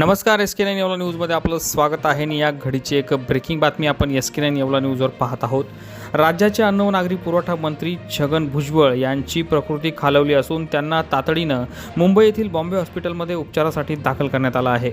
नमस्कार S K nine Yeola न्यूजमध्ये आपलं स्वागत आहे. आणि या घडीची एक ब्रेकिंग बातमी आपण एस के नाईन येवला न्यूजवर पाहत आहोत. राज्याचे अन्न व नागरी पुरवठा मंत्री छगन भुजबळ यांची प्रकृती खालवली असून त्यांना तातडीनं मुंबई येथील बॉम्बे हॉस्पिटलमध्ये उपचारासाठी दाखल करण्यात आलं आहे.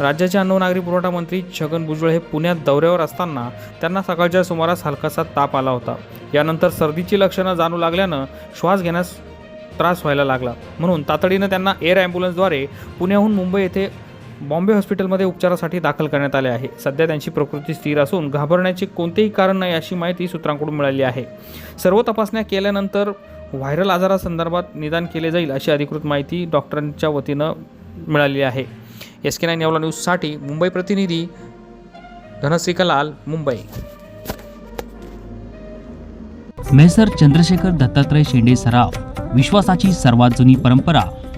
राज्याचे अन्न व नागरी पुरवठा मंत्री छगन भुजबळ हे पुण्यात दौऱ्यावर असताना त्यांना सकाळच्या सुमारास हलकासा ताप आला होता. यानंतर सर्दीची लक्षणं जाणू लागल्यानं श्वास घेण्यास त्रास व्हायला लागला. म्हणून तातडीनं त्यांना एअर ॲम्ब्युलन्सद्वारे पुण्याहून मुंबई येथे बॉम्बे हॉस्पिटलमध्ये उपचारासाठी दाखल करण्यात आले आहे. सध्या त्यांची प्रकृती स्थिर असून घाबरण्याचे कोणतेही कारण नाही अशी माहिती सूत्रांकडून मिळाली आहे. सर्व तपासण्या केल्यानंतर व्हायरल आजारासंदर्भात निदान केले जाईल अशी अधिकृत माहिती डॉक्टरांच्या वतीनं मिळाली आहे. एस के नाईन यावला न्यूजसाठी मुंबई प्रतिनिधी धनश्री लाल मुंबई. मेसर चंद्रशेखर दत्तात्रय शेंडे सराव विश्वासाची सर्वात जुनी परंपरा